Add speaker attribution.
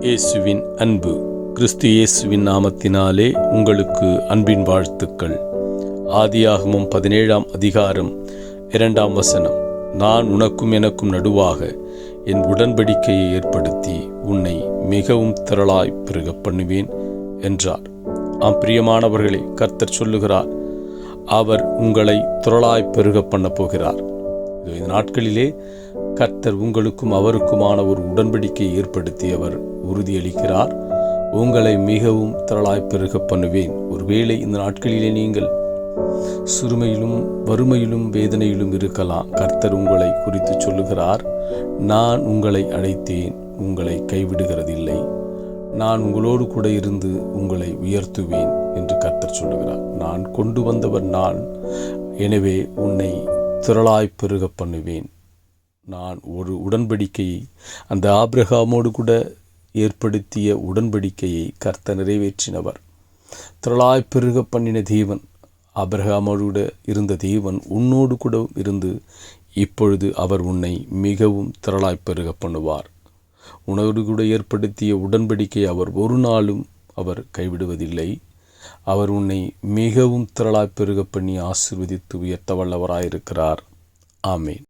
Speaker 1: இயேசுவின் அன்பு. கிறிஸ்து இயேசுவின் நாமத்தினாலே உங்களுக்கு அன்பின் வாழ்த்துக்கள். ஆதியாகமும் பதினேழாம் அதிகாரம் இரண்டாம் வசனம். நான் உனக்கும் எனக்கும் நடுவாக என் உடன்படிக்கையை ஏற்படுத்தி உன்னை மிகவும் திரளாய் பெருகப் பண்ணுவேன் என்றார். ஆம் பிரியமானவர்களே கர்த்தர் சொல்லுகிறார் அவர் உங்களை திரளாய் பெருக பண்ண போகிறார். இந்த நாட்களிலே கர்த்தர் உங்களுக்கும் அவருக்குமான ஒரு உடன்படிக்கையை ஏற்படுத்தி அவர் உறுதியளிக்கிறார். உங்களை மிகவும் திரளாய் பெருக பண்ணுவேன். ஒருவேளை இந்த நாட்களிலே நீங்கள் சிறுமையிலும் வறுமையிலும் வேதனையிலும் இருக்கலாம். கர்த்தர் உங்களை குறித்து சொல்லுகிறார். நான் உங்களை அழைத்தேன். உங்களை கைவிடுகிறதில்லை. நான் உங்களோடு கூட இருந்து உங்களை உயர்த்துவேன் என்று கர்த்தர் சொல்லுகிறார். நான் கொண்டு வந்தவர் நான். எனவே உன்னை திரளாய் பெருக பண்ணுவேன். நான் ஒரு உடன்படிக்கையை அந்த ஆபிரகாமோடு கூட ஏற்படுத்திய உடன்படிக்கையை கர்த்த நிறைவேற்றினவர். திரளாய் பெருக பண்ணின தேவன் ஆபிரகாமோடு இருந்த தேவன் உன்னோடு கூட இருந்து இப்பொழுது அவர் உன்னை மிகவும் திரளாய் பெருக பண்ணுவார். உணவு கூட ஏற்படுத்திய உடன்படிக்கை அவர் ஒரு நாளும் அவர் கைவிடுவதில்லை. அவர் உன்னை மிகவும் திரளாய் பெருக பண்ணி ஆசிர்வதித்து உயர்த்த வல்லவராயிருக்கிறார் ஆமேன்.